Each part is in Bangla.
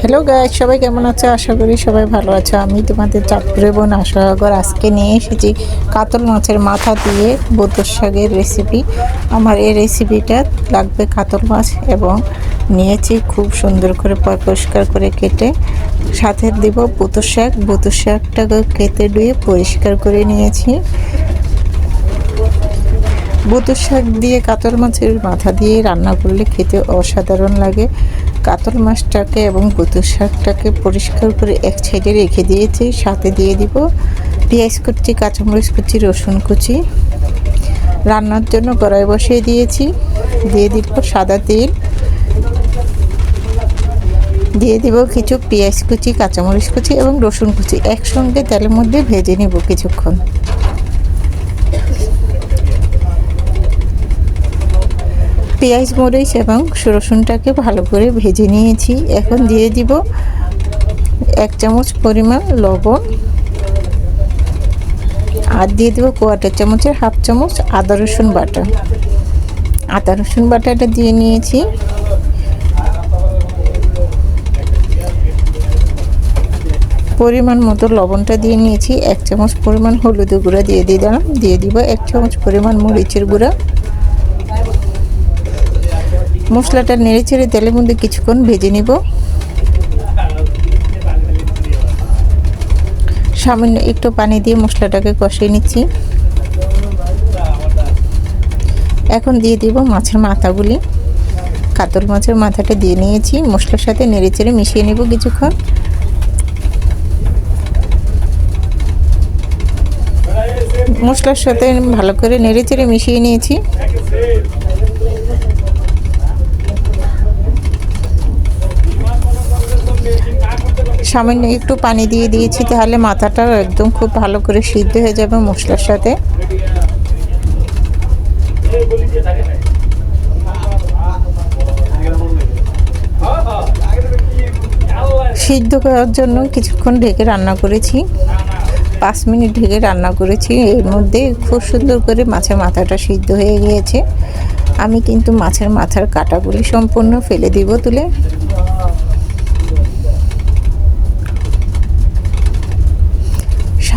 হ্যালো গাইজ সবাই কেমন আছে? আশা করি সবাই ভালো আছে। আমি তোমাদের চাঁদপুরে বোন আশাগর আজকে নিয়ে এসেছি কাতল মাছের মাথা দিয়ে বোতর শাকের রেসিপি আমার এই রেসিপিটা লাগবে কাতল মাছ এবং নিয়েছি খুব সুন্দর করে পরিষ্কার করে কেটে। সাথে দিব বোতর শাক। বোতর শাকটাকে কেটে ধুয়ে পরিষ্কার করে নিয়েছি। বুতুর শাক দিয়ে কাতল মাছের মাথা দিয়ে রান্না করলে খেতে অসাধারণ লাগে। কাতল মাছটাকে এবং বুতুর শাকটাকে পরিষ্কার করে এক সাইডে রেখে দিয়েছি। সাথে দিয়ে দিব পেঁয়াজ কুচি, কাঁচামরিচ কুচি, রসুন কুচি। রান্নার জন্য কড়াই বসিয়ে দিয়েছি। দিয়ে দিব সাদা তেল। দিয়ে দিব কিছু পেঁয়াজ কুচি, কাঁচামরিচ কুচি এবং রসুন কুচি। একসঙ্গে তেলের মধ্যে ভেজে নেব কিছুক্ষণ। পেঁয়াজ, মরিচ এবং রসুনটাকে ভালো করে ভেজে নিয়েছি। এখন দিয়ে দিব এক চামচ পরিমাণ লবণ আর দিয়ে দেবো কোয়াটার চামচের হাফ চামচ আদা, রসুন বাটা। আদা, রসুন বাটাটা দিয়ে নিয়েছি। পরিমাণ মতো লবণটা দিয়ে নিয়েছি। এক চামচ পরিমাণ হলুদ গুঁড়া দিয়ে দিলাম। দিয়ে দিব এক চামচ পরিমাণ মরিচের গুঁড়া। মশলাটা নেড়ে চেড়ে তেলের মধ্যে কিছুক্ষণ ভেজে নিব। সামান্য একটু পানি দিয়ে মশলাটাকে কষিয়ে নিচ্ছি। এখন দিয়ে দিব মাছের মাথাগুলি। কাতল মাছের মাথাটা দিয়ে নিয়েছি। মশলার সাথে নেড়ে চেড়ে মিশিয়ে নেব কিছুক্ষণ। মশলার সাথে ভালো করে নেড়ে চেড়ে মিশিয়ে নিয়েছি। সামান্য একটু পানি দিয়ে দিয়েছি, তাহলে মাথাটাও একদম খুব ভালো করে সিদ্ধ হয়ে যাবে মশলার সাথে। সিদ্ধ করার জন্য কিছুক্ষণ ঢেকে রান্না করেছি। পাঁচ মিনিট ঢেকে রান্না করেছি। এর মধ্যে খুব সুন্দর করে মাছের মাথাটা সিদ্ধ হয়ে গিয়েছে। আমি কিন্তু মাছের মাথার কাটাগুলি সম্পূর্ণ ফেলে দিব তুলে।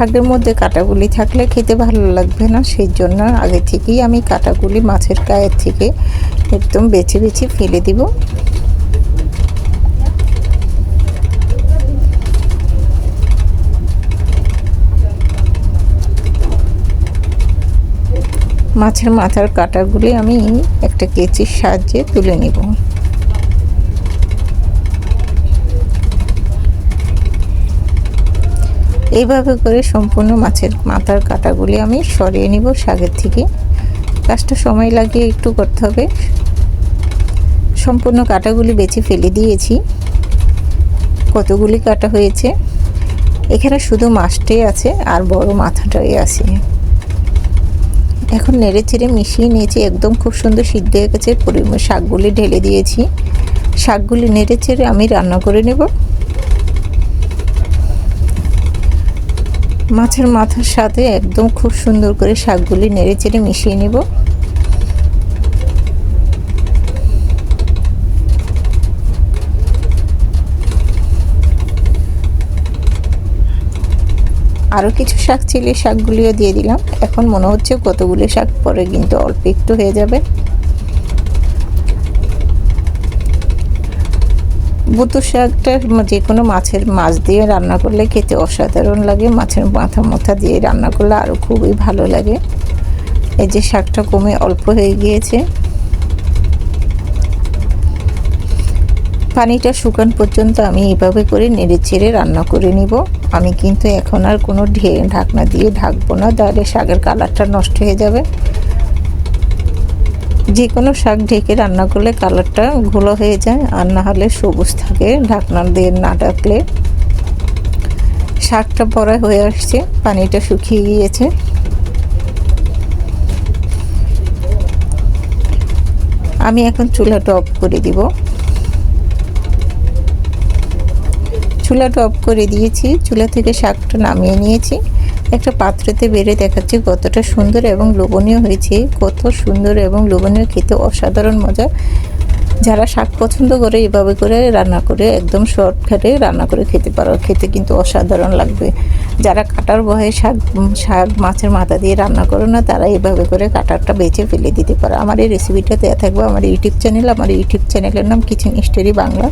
শাকের মধ্যে কাটাগুলি থাকলে খেতে ভালো লাগবে না সেই জন্য আগে থেকেই আমি কাটাগুলি মাছের গায়ের থেকে একদম বেছে বেছে ফেলে দিব। মাছের মাথার কাটাগুলি আমি একটা কেচির সাহায্যে তুলে নিব। এইভাবে করে সম্পূর্ণ মাছের মাথার কাটাগুলি আমি সরিয়ে নিব শাকের থেকে। কাজটা সময় লাগিয়ে একটু করতে হবে। সম্পূর্ণ কাটাগুলি বেছে ফেলে দিয়েছি। কতগুলি কাটা হয়েছে? এখানে শুধু মাছটাই আছে আর বড় মাথাটাই আছে। এখন নেড়ে চেড়ে মিশিয়ে নিয়েছি। একদম খুব সুন্দর সিদ্ধ হয়ে গেছে। শাকগুলি ঢেলে দিয়েছি। শাকগুলি নেড়ে চেড়ে আমি রান্না করে নেব। মাছের মাথার সাথে একদম খুব সুন্দর করে শাকগুলি নেড়ে চেড়ে মিশিয়ে নেব। আরও কিছু শাক ছিল, শাকগুলিও দিয়ে দিলাম। এখন মনে হচ্ছে কতগুলি শাক পরে কিন্তু অল্প একটু হয়ে যাবে। বুতু শাকটা যে কোনো মাছের মাছ দিয়ে রান্না করলে খেতে অসাধারণ লাগে। মাছের মাথা মাথা দিয়ে রান্না করলে আরও খুবই ভালো লাগে। এই যে শাকটা কমে অল্প হয়ে গিয়েছে। পানিটা শুকান পর্যন্ত আমি এভাবে করে নেড়ে চেড়ে রান্না করে নিব। আমি কিন্তু এখন আর কোনো ঢে ঢাকনা দিয়ে ঢাকবো না। তাহলে শাকের কালারটা নষ্ট হয়ে যাবে। যে কোনো শাক ঢেকে রান্না করলে কালারটা ঘোলো হয়ে যায়, আর না হলে সবুজ থাকে। ঢাকনা দিয়ে না ডাকলে শাকটা পরে হয়ে আসছে, পানিটা শুকিয়ে গিয়েছে। আমি এখন চুলাটা অফ করে দিব। চুলাটা অফ করে দিয়েছি, চুলা থেকে শাকটা নামিয়ে নিয়েছি। একটা পাত্রতে বেড়ে দেখাচ্ছি কতটা সুন্দর এবং লোভনীয় হয়েছে, কত সুন্দর এবং লোভনীয়, খেতে অসাধারণ মজা। যারা শাক পছন্দ করে এভাবে করে রান্না করে, একদম শর্টকাটে রান্না করে খেতে পারো। খেতে কিন্তু অসাধারণ লাগবে। যারা কাটার ভয়ে শাক শাক মাছের মাথা দিয়ে রান্না করো না, তারা এভাবে করে কাটারটা বেছে ফেলে দিতে পারো। আমার এই রেসিপিটা দেওয়া থাকবে আমার ইউটিউব চ্যানেল আমার ইউটিউব চ্যানেলের নাম কিচেন স্টোরি বাংলা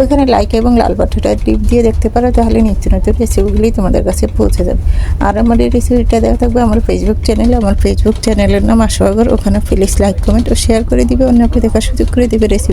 ওইখানে লাইক এবং লাল বাটনটা টিপ দিয়ে দেখতে পারো, তাহলে নিত্য নতুন রেসিপিগুলি তোমাদের কাছে পৌঁছে যাবে। আর আমার এই রেসিপিটা দেওয়া থাকবে আমার ফেসবুক চ্যানেলে আমার ফেসবুক চ্যানেলের নাম আশাগর ওখানে প্লিজ লাইক কমেন্ট ও শেয়ার করে দিবে। অন্যকে দেখার সুযোগ করে দিবে রেসিপিটা